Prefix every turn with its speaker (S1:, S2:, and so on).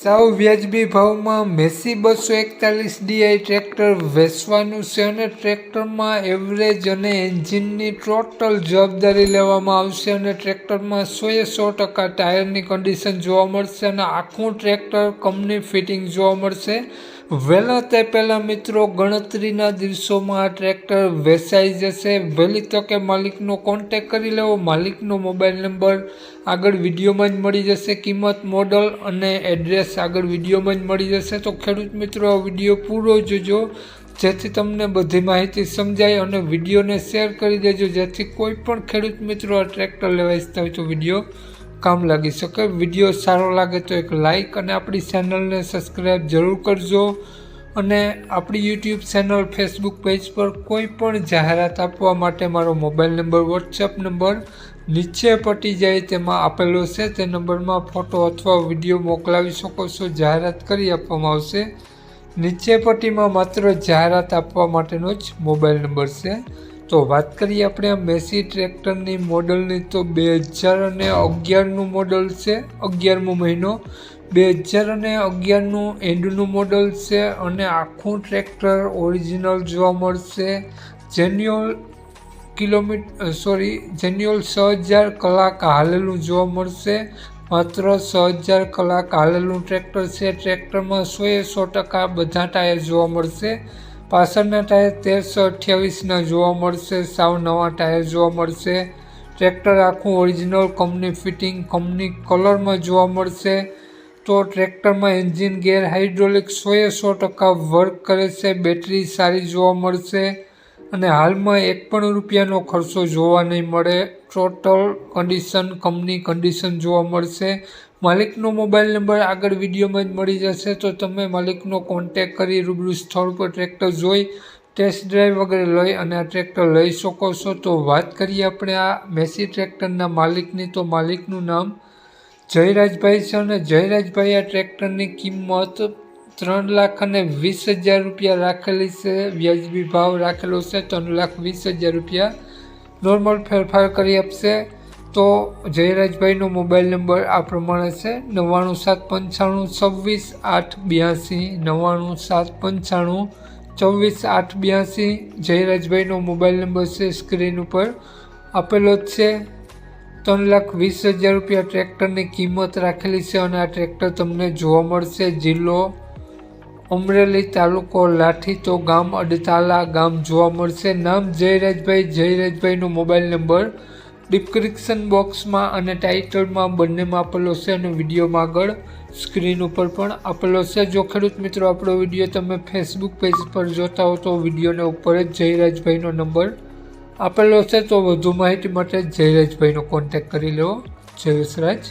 S1: સાવ વ્યાજબી ભાવમાં મેસી બસો એકતાલીસ ડીઆઈ ટ્રેક્ટર વેચવાનું છે અને ટ્રેક્ટરમાં એવરેજ અને એન્જિનની ટોટલ જવાબદારી લેવામાં આવશે અને ટ્રેક્ટરમાં સોએ સો ટકા ટાયરની કન્ડિશન જોવા મળશે અને આખું ટ્રેક્ટર કંપની ફિટિંગ જોવા મળશે. વહેલા તે પહેલાં મિત્રો ગણતરીના દિવસોમાં આ ટ્રેક્ટર વેચાઈ જશે. વહેલી તકે માલિકનો કોન્ટેક કરી લેવો. માલિકનો મોબાઈલ નંબર આગળ વિડીયોમાં જ મળી જશે. કિંમત મોડલ અને એડ્રેસ આગળ વિડીયોમાં જ મળી જશે. તો ખેડૂત મિત્રો, આ વીડિયો પૂરો જોજો. જેથી તમને બધી માહિતી સમજાય અને વિડીયોને શેર કરી દેજો. જેથી કોઈ પણ ખેડૂત મિત્રો આ ટ્રેક્ટર લેવા ઈચ્છતા હોય તો વીડિયો કામ લાગી શકે. વીડિયો સારો લાગે તો એક લાઈક અને આપણી ચેનલને સબસ્ક્રાઈબ જરૂર કરજો. અને આપણી યુટ્યુબ ચેનલ ફેસબુક પેજ પર કોઈ પણ જાહેરાત આપવા માટે મારો મોબાઈલ નંબર વોટ્સએપ નંબર નીચે પટી જાય તેમાં આપેલો છે. તે નંબરમાં ફોટો અથવા વીડિયો મોકલાવી શકો છો. જાહેરાત કરી આપવામાં આવશે. નીચે પટ્ટીમાં માત્ર જાહેરાત આપવા માટેનો જ મોબાઈલ નંબર છે. તો વાત કરીએ આપણે મેસી ટ્રેક્ટરની મોડલની. તો બે હજાર અને અગિયારનું મોડલ છે, અગિયારમો મહિનો. બે હજાર અને અગિયારનું એન્ડનું મોડલ છે અને આખું ટ્રેક્ટર ઓરિજિનલ જોવા મળશે. જેન્યુઅલ કિલોમીટર સોરી, જેન્યુઅલ છ હજાર કલાક હાલેલું જોવા મળશે. માત્ર છ હજાર કલાક હાલેલું ટ્રેક્ટર છે. ટ્રેક્ટરમાં સોએ સો ટકા બધા ટાયર જોવા મળશે. પાછળના ટાયર તેરસો અઠ્યાવીસના જોવા મળશે. સાવ નવા ટાયર જોવા મળશે. ટ્રેક્ટર આખું ઓરિજિનલ કંપની ફિટિંગ કંપની કલરમાં જોવા મળશે. તો ટ્રેક્ટરમાં એન્જિન ગેર હાઇડ્રોલિક સોએ સો ટકા વર્ક કરે છે. બેટરી સારી જોવા મળશે. અને હાલમાં એક પણ રૂપિયાનો ખર્ચો જોવા નહીં મળે. ટોટલ કન્ડિશન કંપની કન્ડિશન જોવા મળશે. માલિકનો મોબાઈલ નંબર આગળ વિડીયોમાં જ મળી જશે, તો તમે માલિકનો કોન્ટેક કરી રૂબરૂ સ્થળ પર ટ્રેક્ટર જોઈ ટેસ્ટ ડ્રાઈવ વગેરે લઈ અને આ ટ્રેક્ટર લઈ શકો છો. તો વાત કરીએ આપણે આ મેસી ટ્રેક્ટરના માલિકની, તો માલિકનું નામ જયરાજભાઈ છે અને જયરાજભાઈ આ ટ્રેક્ટરની કિંમત ત્રણ લાખ અને વીસ હજાર રૂપિયા રાખેલી છે. વ્યાજબી ભાવ રાખેલો છે, ત્રણ લાખ વીસ હજાર રૂપિયા. નોર્મલ ફેરફાર કરી આપશે. તો જયરાજભાઈનો મોબાઈલ નંબર આ પ્રમાણે છે, નવ્વાણું સાત પંચાણું છવ્વીસ આઠ બ્યાસી, નવ્વાણું સાત પંચાણું ચોવીસ આઠ બ્યાસી જયરાજભાઈનો મોબાઈલ નંબર છે સ્ક્રીન ઉપર. આપેલો જ છે, ત્રણ લાખ વીસ હજાર રૂપિયા ટ્રેક્ટરની કિંમત રાખેલી છે અને આ ટ્રેક્ટર તમને જોવા મળશે. જિલ્લો અમરેલી તાલુકો લાઠી તો ગામ અડતાલા ગામ જોવા મળશે. નામ જયરાજભાઈ, જયરાજભાઈનો મોબાઈલ નંબર ડિસ્ક્રિપ્શન બોક્સમાં અને ટાઇટલમાં બંનેમાં આપેલો છે અને વિડીયોમાં આગળ સ્ક્રીન ઉપર પણ આપેલો છે. જો ખેડૂત મિત્રો આપણો વીડિયો તમે ફેસબુક પેજ પર જોતા હો તો વિડીયોને ઉપર જ જયરાજભાઈનો નંબર આપેલો છે. તો વધુ માહિતી માટે જયરાજભાઈનો કોન્ટેક્ટ કરી લેવો જય વિસરાજ.